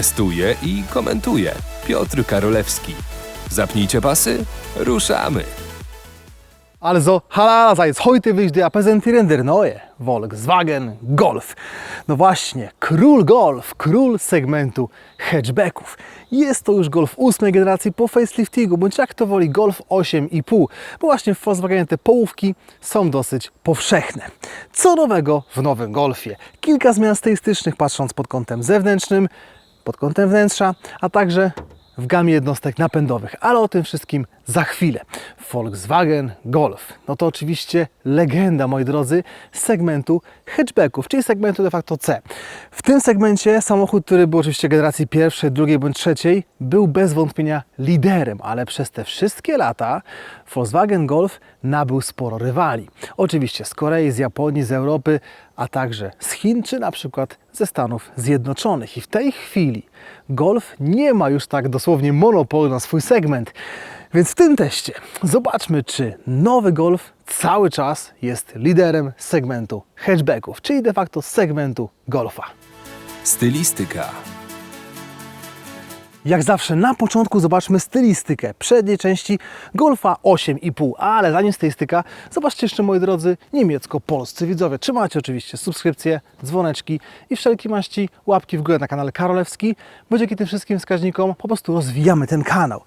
Testuje i komentuje Piotr Karolewski. Zapnijcie pasy, ruszamy! Also, halala jetzt heute will ich dir der neue Volkswagen Golf. No właśnie, król Golf, król segmentu hatchbacków. Jest to już Golf ósmej generacji po faceliftingu, bądź jak to woli Golf 8,5, bo właśnie w Volkswagenie te połówki są dosyć powszechne. Co nowego w nowym Golfie? Kilka zmian stylistycznych patrząc pod kątem zewnętrznym, pod kątem wnętrza, a także w gamie jednostek napędowych, ale o tym wszystkim za chwilę. Volkswagen Golf, no to oczywiście legenda, moi drodzy, segmentu hatchbacków, czyli segmentu de facto C. W tym segmencie samochód, który był oczywiście generacji pierwszej, drugiej bądź trzeciej, był bez wątpienia liderem, ale przez te wszystkie lata Volkswagen Golf nabył sporo rywali. Oczywiście z Korei, z Japonii, z Europy, a także z Chin, czy na przykład ze Stanów Zjednoczonych. I w tej chwili Golf nie ma już tak dosłownie monopolu na swój segment. Więc w tym teście zobaczmy, czy nowy Golf cały czas jest liderem segmentu hatchbacków, czyli de facto segmentu Golfa. Stylistyka. Jak zawsze na początku zobaczmy stylistykę przedniej części Golfa 8,5, ale zanim stylistyka, zobaczcie jeszcze moi drodzy niemiecko-polscy widzowie. Trzymacie oczywiście subskrypcje, dzwoneczki i wszelkie maści łapki w górę na kanale Karolewski, bo dzięki tym wszystkim wskaźnikom po prostu rozwijamy ten kanał.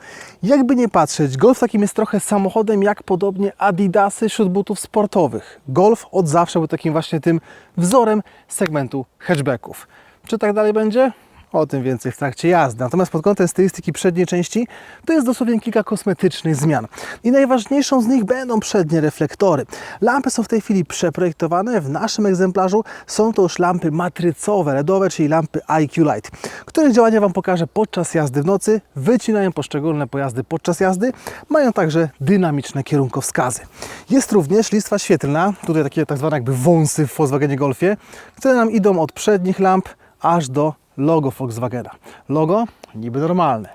Jakby nie patrzeć, Golf takim jest trochę samochodem jak podobnie Adidasy wśród butów sportowych. Golf od zawsze był takim właśnie tym wzorem segmentu hatchbacków. Czy tak dalej będzie? O tym więcej w trakcie jazdy. Natomiast pod kątem stylistyki przedniej części to jest dosłownie kilka kosmetycznych zmian. I najważniejszą z nich będą przednie reflektory. Lampy są w tej chwili przeprojektowane. W naszym egzemplarzu są to już lampy matrycowe, LEDowe, czyli lampy IQ Light, których działanie Wam pokażę podczas jazdy w nocy. Wycinają poszczególne pojazdy podczas jazdy. Mają także dynamiczne kierunkowskazy. Jest również listwa świetlna, tutaj takie tak zwane jakby wąsy w Volkswagenie Golfie, które nam idą od przednich lamp aż do logo Volkswagena. Logo niby normalne.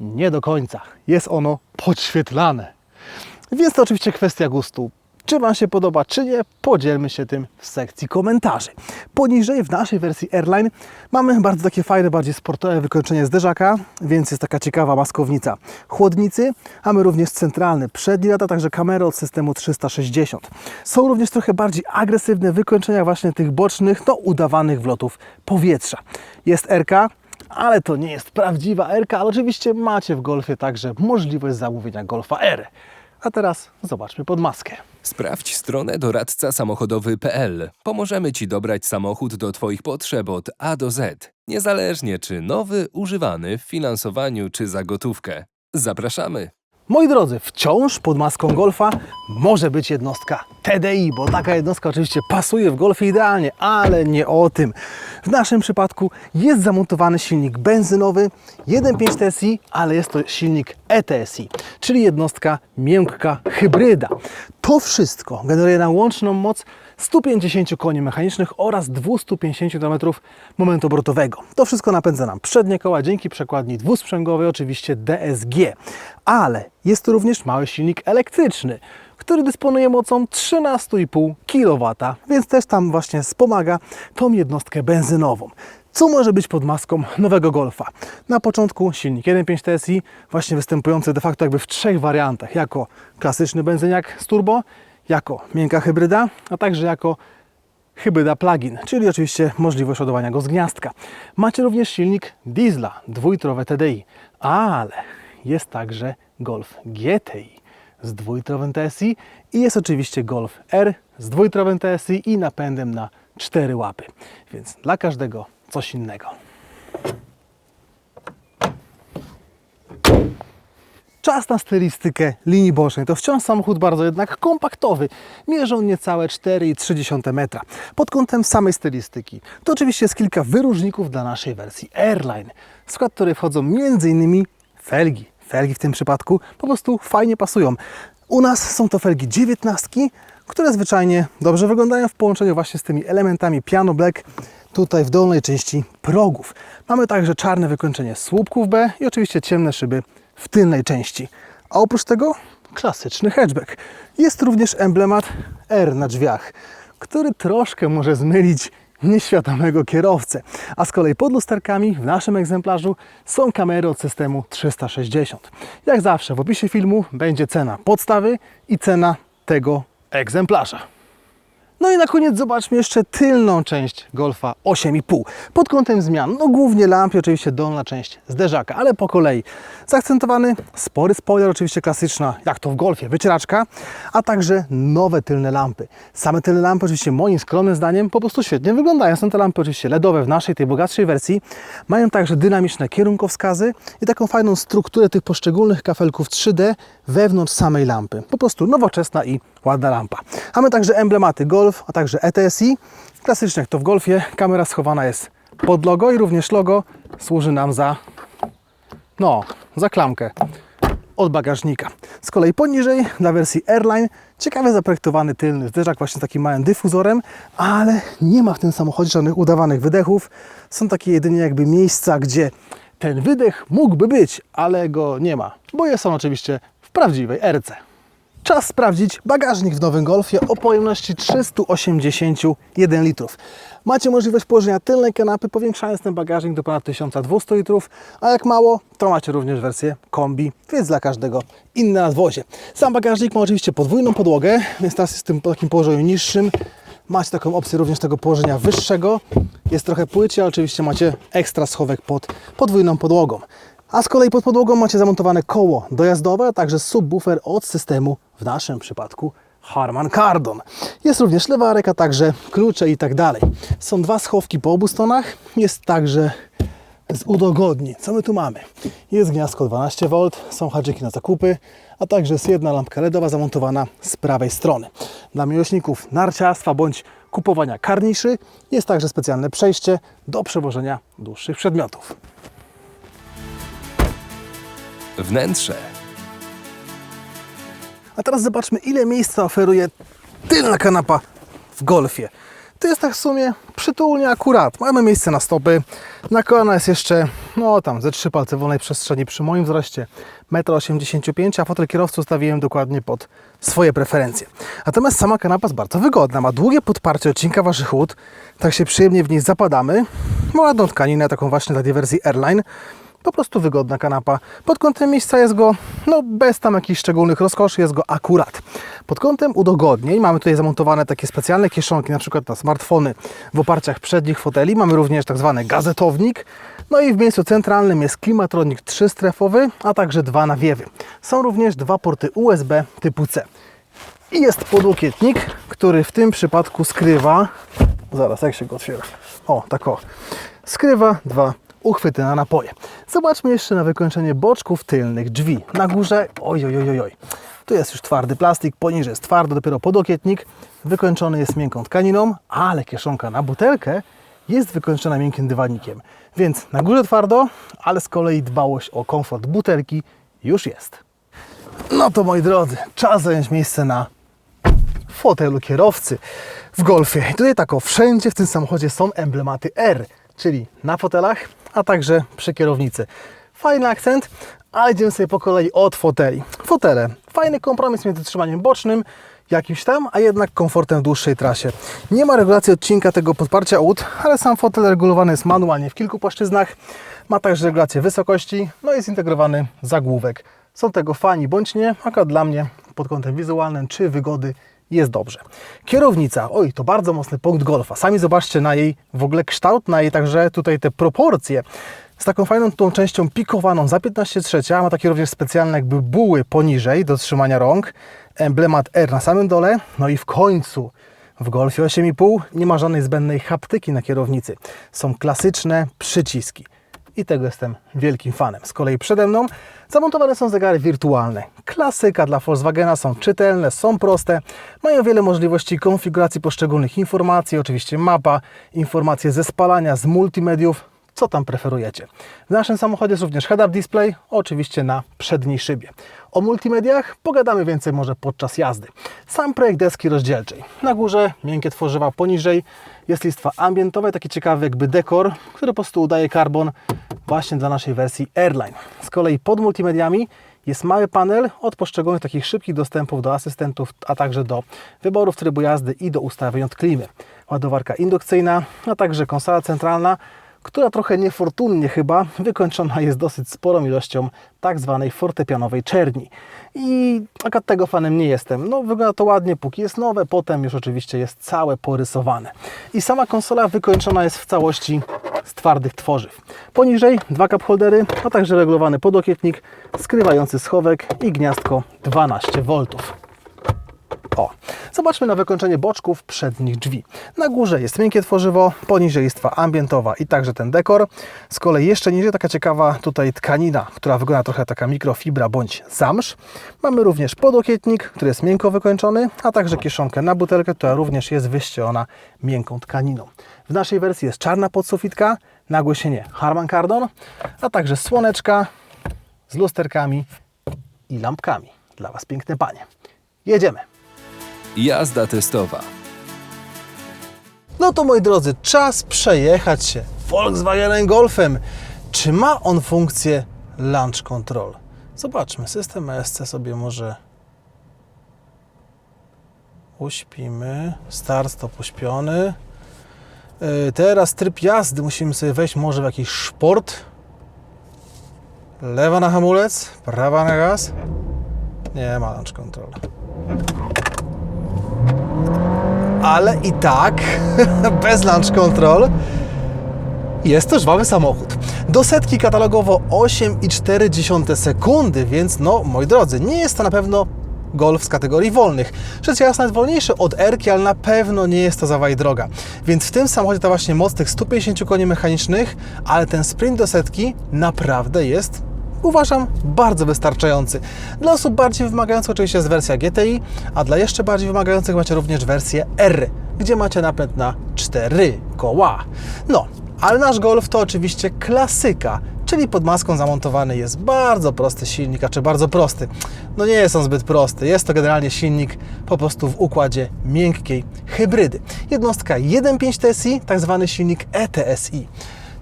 Nie do końca. Jest ono podświetlane. Więc to oczywiście kwestia gustu. Czy Wam się podoba, czy nie, podzielmy się tym w sekcji komentarzy. Poniżej w naszej wersji Airline mamy bardzo takie fajne, bardziej sportowe wykończenie zderzaka, więc jest taka ciekawa maskownica chłodnicy. Mamy również centralny przedni lata, także kamerę od systemu 360. Są również trochę bardziej agresywne wykończenia właśnie tych bocznych, no udawanych wlotów powietrza. Jest RK, ale to nie jest prawdziwa RK, ale oczywiście macie w Golfie także możliwość zamówienia Golfa R. A teraz zobaczmy pod maskę. Sprawdź stronę doradca samochodowy.pl. Pomożemy Ci dobrać samochód do Twoich potrzeb od A do Z, niezależnie czy nowy, używany w finansowaniu czy za gotówkę. Zapraszamy! Moi drodzy, wciąż pod maską Golfa może być jednostka TDI, bo taka jednostka oczywiście pasuje w Golfie idealnie, ale nie o tym. W naszym przypadku jest zamontowany silnik benzynowy 1.5 TSI, ale jest to silnik ETSI, czyli jednostka miękka hybryda. To wszystko generuje nam łączną moc 150 koni mechanicznych oraz 250 Nm momentu obrotowego. To wszystko napędza nam przednie koła dzięki przekładni dwusprzęgowej, oczywiście DSG. Ale jest tu również mały silnik elektryczny, który dysponuje mocą 13,5 kW, więc też tam właśnie wspomaga tą jednostkę benzynową. Co może być pod maską nowego Golfa? Na początku silnik 1.5 TSI, właśnie występujący de facto jakby w trzech wariantach, jako klasyczny benzyniak z turbo, jako miękka hybryda, a także jako hybryda plug-in, czyli oczywiście możliwość ładowania go z gniazdka. Macie również silnik diesla, dwulitrowe TDI, ale jest także Golf GTI z dwulitrowym TSI i jest oczywiście Golf R z dwulitrowym TSI i napędem na 4 łapy. Więc dla każdego coś innego. Czas na stylistykę linii bocznej. To wciąż samochód bardzo jednak kompaktowy. Mierzy on niecałe 4,3 metra. Pod kątem samej stylistyki to oczywiście jest kilka wyróżników dla naszej wersji Airline, w skład której wchodzą m.in. felgi. Felgi w tym przypadku po prostu fajnie pasują. U nas są to felgi 19, które zwyczajnie dobrze wyglądają w połączeniu właśnie z tymi elementami piano black tutaj w dolnej części progów. Mamy także czarne wykończenie słupków B i oczywiście ciemne szyby w tylnej części. A oprócz tego klasyczny hatchback. Jest również emblemat R na drzwiach, który troszkę może zmylić nieświadomego kierowcę. A z kolei pod lusterkami w naszym egzemplarzu są kamery od systemu 360. Jak zawsze w opisie filmu będzie cena podstawy i cena tego egzemplarza. No i na koniec zobaczmy jeszcze tylną część Golfa 8,5. Pod kątem zmian, no głównie lampy, oczywiście dolna część zderzaka, ale po kolei. Zaakcentowany spory spoiler, oczywiście klasyczna, jak to w Golfie, wycieraczka, a także nowe tylne lampy. Same tylne lampy oczywiście moim skromnym zdaniem po prostu świetnie wyglądają. Są to lampy oczywiście LEDowe w naszej, tej bogatszej wersji. Mają także dynamiczne kierunkowskazy i taką fajną strukturę tych poszczególnych kafelków 3D wewnątrz samej lampy. Po prostu nowoczesna i ładna lampa. Mamy także emblematy Golf, a także ETSI. Klasycznie jak to w Golfie, kamera schowana jest pod logo i również logo służy nam za, no, za klamkę od bagażnika. Z kolei poniżej dla wersji Airline ciekawie zaprojektowany tylny zderzak właśnie z takim małym dyfuzorem, ale nie ma w tym samochodzie żadnych udawanych wydechów. Są takie jedynie jakby miejsca, gdzie ten wydech mógłby być, ale go nie ma, bo jest on oczywiście w prawdziwej RC. Czas sprawdzić bagażnik w nowym Golfie o pojemności 381 litrów. Macie możliwość położenia tylnej kanapy, powiększając ten bagażnik do ponad 1200 litrów, a jak mało, to macie również wersję kombi, więc dla każdego inne nadwozie. Sam bagażnik ma oczywiście podwójną podłogę, więc teraz jest w tym takim położeniu niższym. Macie taką opcję również tego położenia wyższego. Jest trochę płyciej, ale oczywiście macie ekstra schowek pod podwójną podłogą. A z kolei pod podłogą macie zamontowane koło dojazdowe, a także subwoofer od systemu, w naszym przypadku Harman Kardon. Jest również lewarek, a także klucze i tak dalej. Są dwa schowki po obu stronach. Jest także z udogodnień. Co my tu mamy? Jest gniazdko 12V, są haczyki na zakupy, a także jest jedna lampka LEDowa zamontowana z prawej strony. Dla miłośników narciarstwa bądź kupowania karniszy jest także specjalne przejście do przewożenia dłuższych przedmiotów. Wnętrze. A teraz zobaczmy, ile miejsca oferuje tylna kanapa w golfie. To jest tak w sumie przytulnie akurat. Mamy miejsce na stopy. Na kolana jest jeszcze, no tam, ze trzy palce wolnej przestrzeni przy moim wzroście 1,85 m, a fotel kierowcy ustawiłem dokładnie pod swoje preferencje. Natomiast sama kanapa jest bardzo wygodna. Ma długie podparcie odcinka Waszych ud, tak się przyjemnie w niej zapadamy. Ma ładną tkaninę, taką właśnie dla tej wersji Airline. Po prostu wygodna kanapa. Pod kątem miejsca jest go, no bez tam jakichś szczególnych rozkoszy, jest go akurat. Pod kątem udogodnień mamy tutaj zamontowane takie specjalne kieszonki, na przykład na smartfony w oparciach przednich foteli. Mamy również tak zwany gazetownik. No i w miejscu centralnym jest klimatronik trzystrefowy, a także dwa nawiewy. Są również dwa porty USB typu C. I jest podłokietnik, który w tym przypadku skrywa, zaraz jak się go otwiera, o tak o, skrywa dwa uchwyty na napoje. Zobaczmy jeszcze na wykończenie boczków tylnych drzwi. Na górze, oj, oj, oj, oj. Tu jest już twardy plastik, poniżej jest twardo, dopiero podłokietnik. Wykończony jest miękką tkaniną, ale kieszonka na butelkę jest wykończona miękkim dywanikiem. Więc na górze twardo, ale z kolei dbałość o komfort butelki już jest. No to moi drodzy, czas zająć miejsce na fotelu kierowcy w Golfie. I tutaj tak o, wszędzie w tym samochodzie są emblematy R, czyli na fotelach, a także przy kierownicy. Fajny akcent, ale idziemy sobie po kolei od foteli. Fotele. Fajny kompromis między trzymaniem bocznym, jakimś tam, a jednak komfortem w dłuższej trasie. Nie ma regulacji odcinka tego podparcia ud, ale sam fotel regulowany jest manualnie w kilku płaszczyznach. Ma także regulację wysokości, no i zintegrowany zagłówek. Są tego fani bądź nie, akurat dla mnie pod kątem wizualnym czy wygody jest dobrze. Kierownica, oj, to bardzo mocny punkt golfa. Sami zobaczcie na jej w ogóle kształt, na jej także tutaj te proporcje. Z taką fajną tą częścią pikowaną za 15 trzecia, ma takie również specjalne jakby buły poniżej do trzymania rąk, emblemat R na samym dole, no i w końcu w Golfie 8,5 nie ma żadnej zbędnej haptyki na kierownicy. Są klasyczne przyciski i tego jestem wielkim fanem. Z kolei przede mną zamontowane są zegary wirtualne. Klasyka dla Volkswagena, są czytelne, są proste, mają wiele możliwości konfiguracji poszczególnych informacji, oczywiście mapa, informacje ze spalania, z multimediów, co tam preferujecie. W naszym samochodzie jest również head-up display, oczywiście na przedniej szybie. O multimediach pogadamy więcej może podczas jazdy. Sam projekt deski rozdzielczej. Na górze miękkie tworzywa, poniżej jest listwa ambientowe, taki ciekawy jakby dekor, który po prostu udaje karbon właśnie dla naszej wersji Airline. Z kolei pod multimediami jest mały panel od poszczególnych takich szybkich dostępów do asystentów, a także do wyborów trybu jazdy i do ustawień od klimy. ładowarka indukcyjna, a także konsola centralna, która trochę niefortunnie chyba wykończona jest dosyć sporą ilością tak zwanej fortepianowej czerni. I akurat tego fanem nie jestem. No wygląda to ładnie, póki jest nowe, potem już oczywiście jest całe porysowane. I sama konsola wykończona jest w całości z twardych tworzyw. Poniżej dwa cup holdery, a także regulowany podokietnik, skrywający schowek i gniazdko 12V. O, zobaczmy na wykończenie boczków przednich drzwi. Na górze jest miękkie tworzywo, poniżej jest twa ambientowa i także ten dekor. Z kolei jeszcze niżej taka ciekawa tutaj tkanina, która wygląda trochę taka mikrofibra bądź zamsz. Mamy również podokietnik, który jest miękko wykończony, a także kieszonkę na butelkę, która również jest wyścielona miękką tkaniną. W naszej wersji jest czarna podsufitka, nagłośnienie Harman Kardon, a także słoneczka z lusterkami i lampkami. Dla Was piękne panie. Jedziemy! Jazda testowa. No to moi drodzy, czas przejechać się Volkswagenem Golfem. Czy ma on funkcję Launch Control? Zobaczmy, system ESC sobie może uśpimy. Start stop uśpiony. Yy, Teraz tryb jazdy musimy sobie wejść może w jakiś szport. Lewa na hamulec, prawa na gaz. Nie ma Launch Control. Ale i tak bez launch control jest to żwawy samochód. Do setki katalogowo 8,4 sekundy, więc no moi drodzy, nie jest to na pewno Golf z kategorii wolnych. Rzecz jasna wolniejszy od Erki, ale na pewno nie jest to zawaj droga. Więc w tym samochodzie to właśnie moc tych 150 koni mechanicznych, ale ten sprint do setki naprawdę jest uważam bardzo wystarczający. Dla osób bardziej wymagających oczywiście jest wersja GTI, a dla jeszcze bardziej wymagających macie również wersję R, gdzie macie napęd na 4 koła. No, ale nasz Golf to oczywiście klasyka, czyli pod maską zamontowany jest bardzo prosty silnik, a czy bardzo prosty. No nie jest on zbyt prosty, jest to generalnie silnik po prostu w układzie miękkiej hybrydy. Jednostka 1.5 TSI, tak zwany silnik ETSI.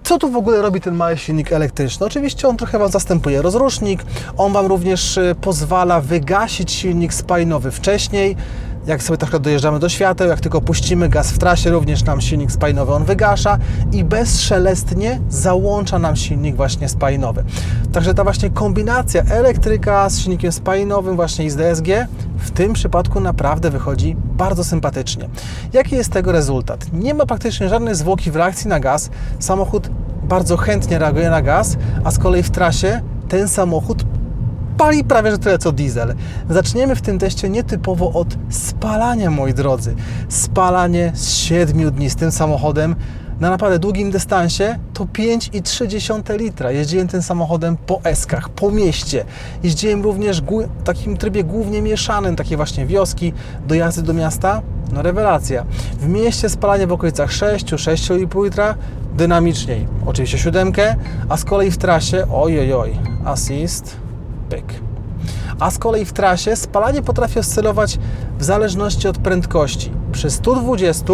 Co tu w ogóle robi ten mały silnik elektryczny? Oczywiście on trochę Wam zastępuje rozrusznik, on Wam również y, pozwala wygasić silnik spalinowy wcześniej. Jak sobie trochę dojeżdżamy do świateł, jak tylko puścimy gaz w trasie, również nam silnik spalinowy on wygasza i bezszelestnie załącza nam silnik właśnie spalinowy. Także ta właśnie kombinacja elektryka z silnikiem spalinowym właśnie i z DSG w tym przypadku naprawdę wychodzi bardzo sympatycznie. Jaki jest tego rezultat? Nie ma praktycznie żadnej zwłoki w reakcji na gaz. Samochód bardzo chętnie reaguje na gaz, a z kolei w trasie ten samochód pali prawie że tyle co diesel. Zaczniemy w tym teście nietypowo od spalania, moi drodzy. Spalanie z 7 dni z tym samochodem na naprawdę długim dystansie to 5,3 litra. Jeździłem tym samochodem po eskach, po mieście. Jeździłem również w takim trybie głównie mieszanym, takie właśnie wioski, dojazdy do miasta. No rewelacja. W mieście spalanie w okolicach 6, 6,5 litra, dynamiczniej. Oczywiście siódemkę, a z kolei w trasie, oj, oj, oj, assist, pyk. A z kolei w trasie spalanie potrafi oscylować w zależności od prędkości. Przy 120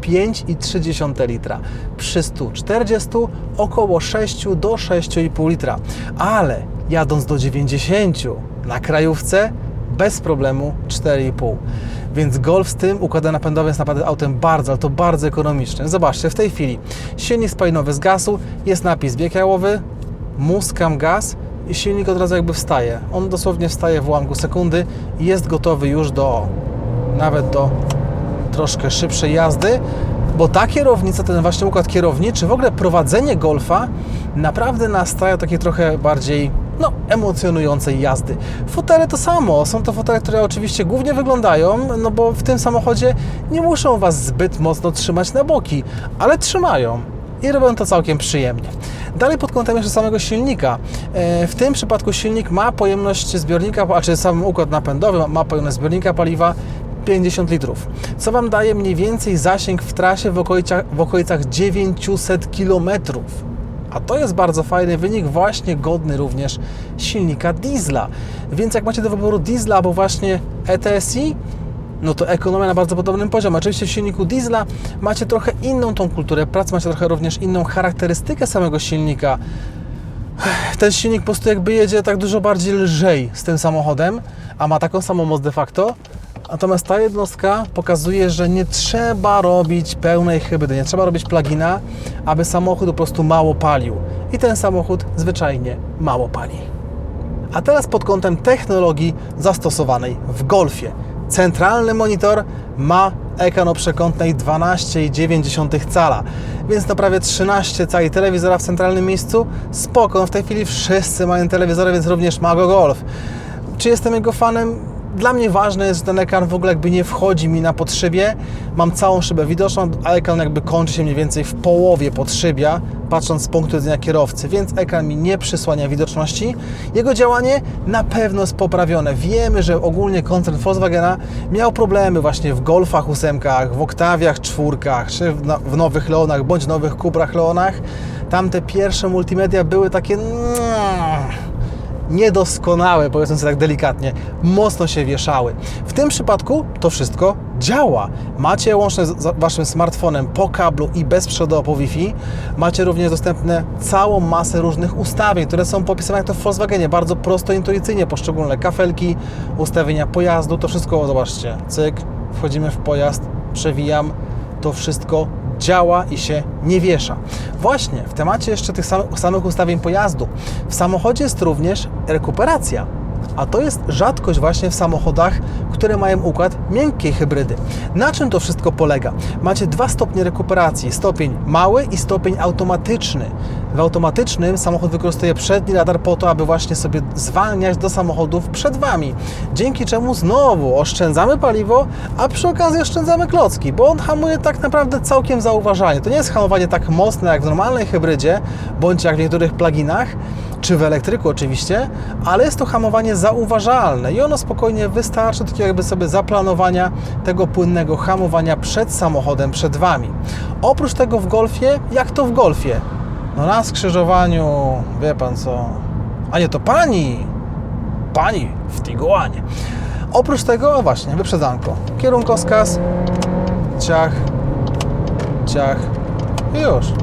5,3 litra. Przy 140 około 6 do 6,5 litra. Ale jadąc do 90 na krajówce bez problemu 4,5. Więc Golf z tym układem napędowym jest naprawdę autem bardzo, ale to bardzo ekonomicznym. Zobaczcie, w tej chwili silnik spalinowy z gazu, jest napis bieg jałowy, muskam gaz i silnik od razu jakby wstaje. On dosłownie wstaje w ułamku sekundy i jest gotowy już do nawet do troszkę szybszej jazdy, bo ta kierownica, ten właśnie układ kierowniczy, w ogóle prowadzenie Golfa naprawdę nastraja takie trochę bardziej no, emocjonującej jazdy. Fotele to samo, są to fotele, które oczywiście głównie wyglądają, no bo w tym samochodzie nie muszą Was zbyt mocno trzymać na boki, ale trzymają i robią to całkiem przyjemnie. Dalej pod kątem jeszcze samego silnika. E, W tym przypadku silnik ma pojemność zbiornika, a czy sam układ napędowy ma pojemność zbiornika paliwa 50 litrów, co Wam daje mniej więcej zasięg w trasie w okolicach, w okolicach 900 km. A to jest bardzo fajny wynik, właśnie godny również silnika diesla. Więc jak macie do wyboru diesla albo właśnie ETSI, no to ekonomia na bardzo podobnym poziomie. Oczywiście w silniku diesla macie trochę inną tą kulturę pracy, macie trochę również inną charakterystykę samego silnika. Ten silnik po prostu jakby jedzie tak dużo bardziej lżej z tym samochodem, a ma taką samą moc de facto, Natomiast ta jednostka pokazuje, że nie trzeba robić pełnej hybrydy, nie trzeba robić plugina, aby samochód po prostu mało palił. I ten samochód zwyczajnie mało pali. A teraz pod kątem technologii zastosowanej w Golfie. Centralny monitor ma ekran o przekątnej 12,9 cala, więc na prawie 13 cali telewizora w centralnym miejscu. Spoko, w tej chwili wszyscy mają telewizory, więc również ma go Golf. Czy jestem jego fanem? Dla mnie ważne jest, że ten ekran w ogóle jakby nie wchodzi mi na podszybie. Mam całą szybę widoczną, a ekran jakby kończy się mniej więcej w połowie podszybia, patrząc z punktu widzenia kierowcy, więc ekran mi nie przysłania widoczności. Jego działanie na pewno jest poprawione. Wiemy, że ogólnie koncern Volkswagena miał problemy właśnie w Golfach ósemkach, w Oktawiach czwórkach, czy w, no- nowych Leonach, bądź nowych Cuprach Leonach. Tamte pierwsze multimedia były takie... niedoskonałe, powiedzmy sobie tak delikatnie, mocno się wieszały. W tym przypadku to wszystko działa. Macie łączne z z Waszym smartfonem po kablu i bezprzewodowo po Wi-Fi. Macie również dostępne całą masę różnych ustawień, które są popisane jak to w Volkswagenie, bardzo prosto, intuicyjnie, poszczególne kafelki, ustawienia pojazdu, to wszystko, zobaczcie, cyk, wchodzimy w pojazd, przewijam, to wszystko działa i się nie wiesza. Właśnie w temacie jeszcze tych samych, ustawień pojazdu. W samochodzie jest również rekuperacja. A to jest rzadkość właśnie w samochodach, które mają układ miękkiej hybrydy. Na czym to wszystko polega? Macie dwa stopnie rekuperacji: stopień mały i stopień automatyczny. W automatycznym samochód wykorzystuje przedni radar po to, aby właśnie sobie zwalniać do samochodów przed Wami. Dzięki czemu znowu oszczędzamy paliwo, a przy okazji oszczędzamy klocki, bo on hamuje tak naprawdę całkiem zauważalnie. To nie jest hamowanie tak mocne jak w normalnej hybrydzie, bądź jak w niektórych pluginach, czy w elektryku oczywiście, ale jest to hamowanie zauważalne i ono spokojnie wystarczy takiego jakby sobie zaplanowania tego płynnego hamowania przed samochodem, przed Wami. Oprócz tego w Golfie, jak to w Golfie? No na skrzyżowaniu, wie Pan co, a nie to Pani, Pani w Tiguanie. Oprócz tego, właśnie, wyprzedzanko, kierunkowskaz, ciach, ciach i już.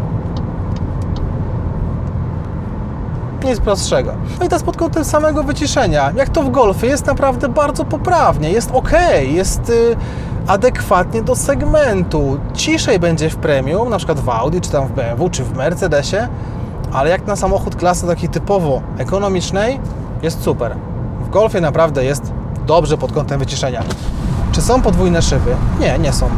Nic prostszego. No i teraz pod kątem samego wyciszenia, jak to w Golfie, jest naprawdę bardzo poprawnie, jest ok, jest y, adekwatnie do segmentu. Ciszej będzie w premium, na przykład w Audi, czy tam w BMW, czy w Mercedesie, ale jak na samochód klasy takiej typowo ekonomicznej, jest super. W Golfie naprawdę jest dobrze pod kątem wyciszenia. Czy są podwójne szyby? Nie, nie są.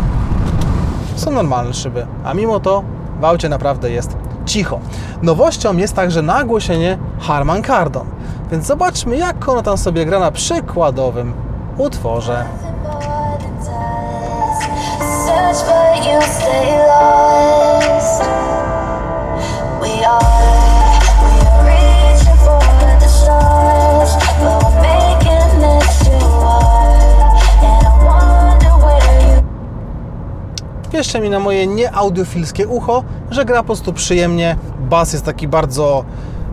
Są normalne szyby, a mimo to w aucie naprawdę jest cicho. Nowością jest także nagłośnienie Harman Kardon. Więc zobaczmy, jak ono tam sobie gra na przykładowym utworze. Wierzcie mi na moje nieaudiofilskie ucho, że gra po prostu przyjemnie. Bas jest taki bardzo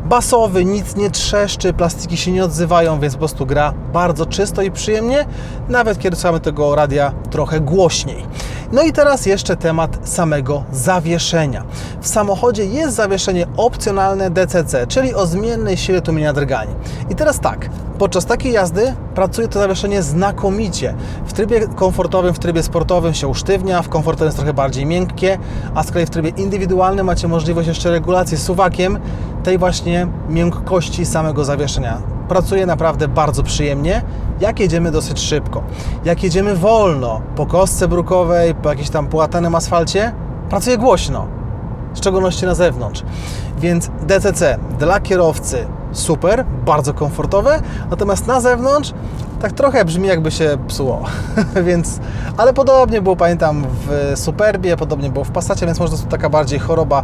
basowy, nic nie trzeszczy, plastiki się nie odzywają, więc po prostu gra bardzo czysto i przyjemnie, nawet kiedy słuchamy tego radia trochę głośniej. No i teraz jeszcze temat samego zawieszenia. W samochodzie jest zawieszenie opcjonalne DCC, czyli o zmiennej sile tłumienia drgań. I teraz tak, podczas takiej jazdy pracuje to zawieszenie znakomicie. W trybie komfortowym, w trybie sportowym się usztywnia, w komfortowym jest trochę bardziej miękkie, a z kolei w trybie indywidualnym macie możliwość jeszcze regulacji suwakiem tej właśnie miękkości samego zawieszenia. Pracuje naprawdę bardzo przyjemnie, jak jedziemy dosyć szybko. Jak jedziemy wolno, po kostce brukowej, po jakimś tam płatanym asfalcie, pracuje głośno. W szczególności na zewnątrz. Więc DCC dla kierowcy super, bardzo komfortowe, natomiast na zewnątrz tak trochę brzmi jakby się psuło. więc, ale podobnie było pamiętam w Superbie, podobnie było w Passacie, więc może to jest taka bardziej choroba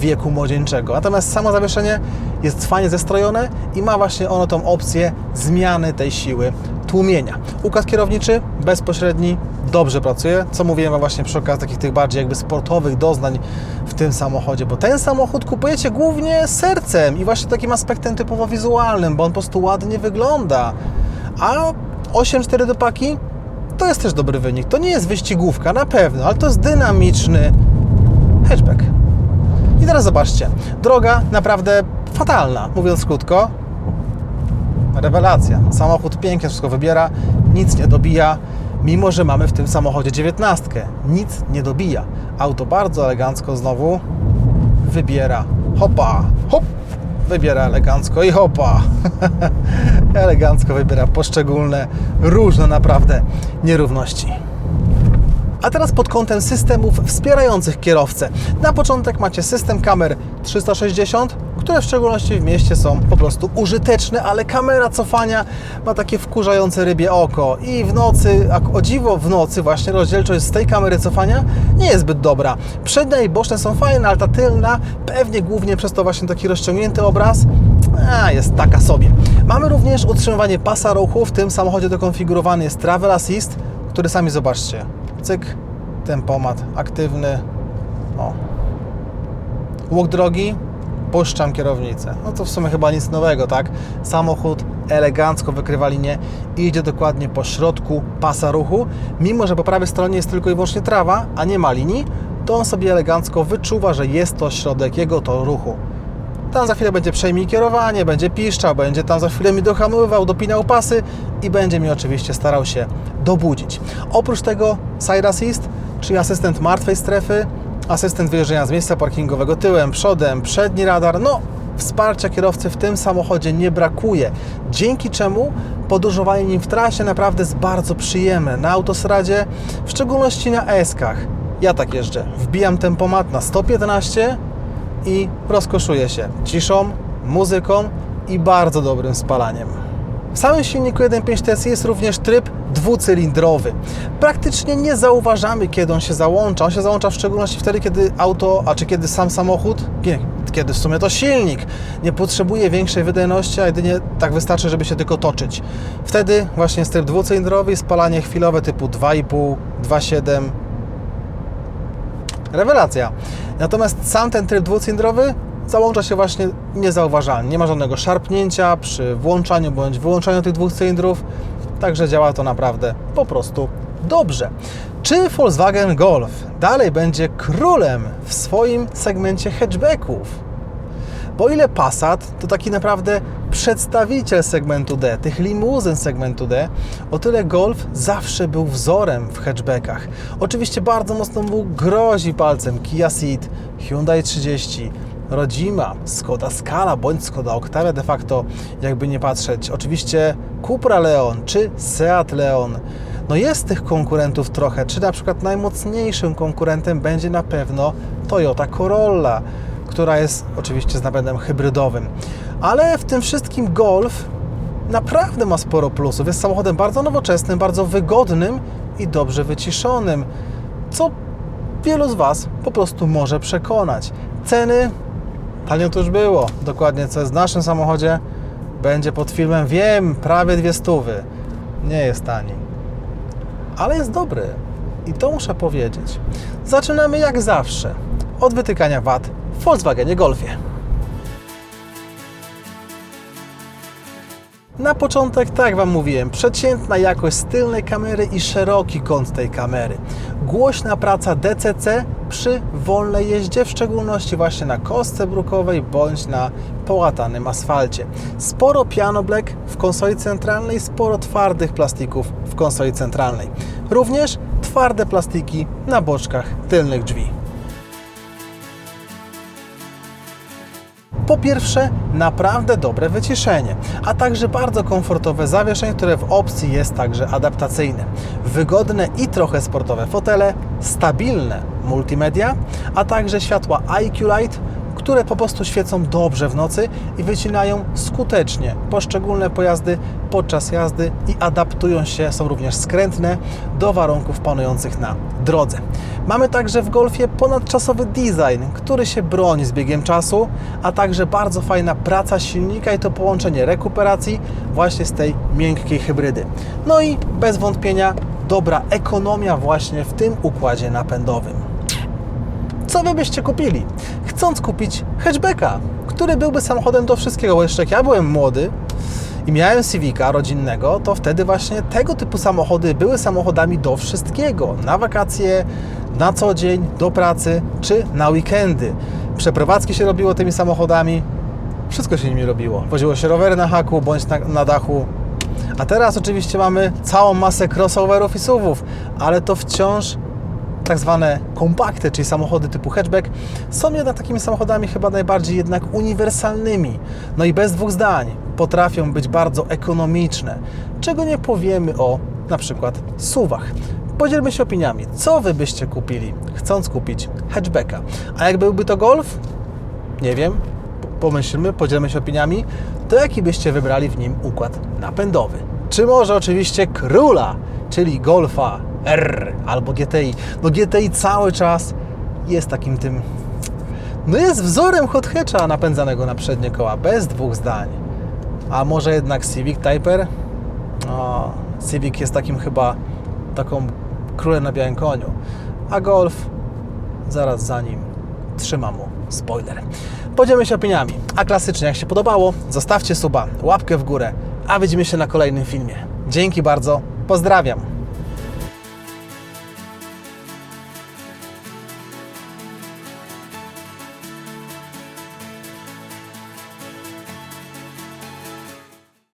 wieku młodzieńczego. Natomiast samo zawieszenie jest fajnie zestrojone i ma właśnie ono tą opcję zmiany tej siły tłumienia. Układ kierowniczy bezpośredni, dobrze pracuje, co mówiłem wam właśnie przy okazji takich tych bardziej jakby sportowych doznań w tym samochodzie, bo ten samochód kupujecie głównie sercem i właśnie takim aspektem typowo wizualnym, bo on po prostu ładnie wygląda. A 8.4 do paki to jest też dobry wynik. To nie jest wyścigówka, na pewno, ale to jest dynamiczny hatchback. I teraz zobaczcie, droga naprawdę fatalna, mówiąc krótko, rewelacja. Samochód pięknie wszystko wybiera, nic nie dobija. mimo że mamy w tym samochodzie dziewiętnastkę. Nic nie dobija. Auto bardzo elegancko znowu wybiera. Hopa, hop, wybiera elegancko i hopa. elegancko wybiera poszczególne, różne naprawdę nierówności. A teraz pod kątem systemów wspierających kierowcę. Na początek macie system kamer 360, które w szczególności w mieście są po prostu użyteczne, ale kamera cofania ma takie wkurzające rybie oko i w nocy, a o dziwo w nocy właśnie rozdzielczość z tej kamery cofania nie jest zbyt dobra. Przednia i boczne są fajne, ale ta tylna, pewnie głównie przez to właśnie taki rozciągnięty obraz, a, jest taka sobie. Mamy również utrzymywanie pasa ruchu, w tym samochodzie dokonfigurowany jest Travel Assist, który sami zobaczcie. Cyk, tempomat aktywny. O. Łuk drogi, puszczam kierownicę. No to w sumie chyba nic nowego, tak? Samochód elegancko wykrywa linię i idzie dokładnie po środku pasa ruchu. Mimo, że po prawej stronie jest tylko i wyłącznie trawa, a nie ma linii, to on sobie elegancko wyczuwa, że jest to środek jego to ruchu. Tam za chwilę będzie przejmij kierowanie, będzie piszczał, będzie tam za chwilę mi dohamowywał, dopinał pasy i będzie mi oczywiście starał się dobudzić. Oprócz tego Side Assist, czyli asystent martwej strefy, asystent wyjeżdżania z miejsca parkingowego tyłem, przodem, przedni radar, no wsparcia kierowcy w tym samochodzie nie brakuje, dzięki czemu podróżowanie nim w trasie naprawdę jest bardzo przyjemne. Na autostradzie, w szczególności na S-kach. Ja tak jeżdżę. Wbijam tempomat na 115 i rozkoszuję się ciszą, muzyką i bardzo dobrym spalaniem. W samym silniku 1.5 TSI jest również tryb dwucylindrowy. Praktycznie nie zauważamy, kiedy on się załącza. On się załącza w szczególności wtedy, kiedy auto, a czy kiedy sam samochód, nie, kiedy w sumie to silnik nie potrzebuje większej wydajności, a jedynie tak wystarczy, żeby się tylko toczyć. Wtedy właśnie jest tryb dwucylindrowy i spalanie chwilowe typu 2,5, 2,7, Rewelacja. Natomiast sam ten tryb dwucylindrowy załącza się właśnie niezauważalnie. Nie ma żadnego szarpnięcia przy włączaniu bądź wyłączaniu tych dwóch cylindrów, także działa to naprawdę po prostu dobrze. Czy Volkswagen Golf dalej będzie królem w swoim segmencie hatchbacków? Bo ile Passat to taki naprawdę przedstawiciel segmentu D, tych limuzyn segmentu D, o tyle Golf zawsze był wzorem w hatchbackach. Oczywiście bardzo mocno mu grozi palcem Kia Ceed, Hyundai 30, rodzima, Skoda Scala bądź Skoda Octavia de facto, jakby nie patrzeć. Oczywiście Cupra Leon czy Seat Leon. No jest tych konkurentów trochę. Czy na przykład najmocniejszym konkurentem będzie na pewno Toyota Corolla, która jest oczywiście z napędem hybrydowym. Ale w tym wszystkim Golf naprawdę ma sporo plusów. Jest samochodem bardzo nowoczesnym, bardzo wygodnym i dobrze wyciszonym, co wielu z Was po prostu może przekonać. Ceny, tanio to już było, dokładnie co jest w naszym samochodzie, będzie pod filmem, wiem, prawie dwie stówy. Nie jest tani, ale jest dobry i to muszę powiedzieć. Zaczynamy jak zawsze od wytykania wad w Volkswagenie Golfie. Na początek, tak jak Wam mówiłem, przeciętna jakość tylnej kamery i szeroki kąt tej kamery. Głośna praca DCC przy wolnej jeździe, w szczególności właśnie na kostce brukowej bądź na połatanym asfalcie. Sporo piano black w konsoli centralnej, sporo twardych plastików w konsoli centralnej. Również twarde plastiki na boczkach tylnych drzwi. Po pierwsze, naprawdę dobre wyciszenie, a także bardzo komfortowe zawieszenie, które w opcji jest także adaptacyjne. Wygodne i trochę sportowe fotele, stabilne multimedia, a także światła IQ Light, które po prostu świecą dobrze w nocy i wycinają skutecznie poszczególne pojazdy podczas jazdy i adaptują się, są również skrętne do warunków panujących na drodze. Mamy także w Golfie ponadczasowy design, który się broni z biegiem czasu, a także bardzo fajna praca silnika i to połączenie rekuperacji właśnie z tej miękkiej hybrydy. No i bez wątpienia dobra ekonomia właśnie w tym układzie napędowym. Co Wy byście kupili? Chcąc kupić hatchbacka, który byłby samochodem do wszystkiego, bo jeszcze jak ja byłem młody i miałem Civica rodzinnego, to wtedy właśnie tego typu samochody były samochodami do wszystkiego. Na wakacje, na co dzień, do pracy czy na weekendy. Przeprowadzki się robiło tymi samochodami, wszystko się nimi robiło. Woziło się rowery na haku bądź na, na dachu. A teraz oczywiście mamy całą masę crossoverów i SUVów, ale to wciąż tak zwane kompakty, czyli samochody typu hatchback, są jednak takimi samochodami chyba najbardziej jednak uniwersalnymi. No i bez dwóch zdań potrafią być bardzo ekonomiczne, czego nie powiemy o na przykład SUVach. Podzielmy się opiniami, co Wy byście kupili, chcąc kupić hatchbacka. A jak byłby to Golf? Nie wiem, pomyślmy, podzielmy się opiniami, to jaki byście wybrali w nim układ napędowy? Czy może oczywiście króla, czyli Golfa R albo GTI? No GTI cały czas jest takim tym, no jest wzorem hot hatcha napędzanego na przednie koła, bez dwóch zdań. A może jednak Civic Type R? O, Civic jest takim chyba taką królem na białym koniu, a Golf zaraz za nim trzyma mu spoiler. Podzielmy się opiniami, a klasycznie jak się podobało, zostawcie suba, łapkę w górę, a widzimy się na kolejnym filmie. Dzięki bardzo, pozdrawiam.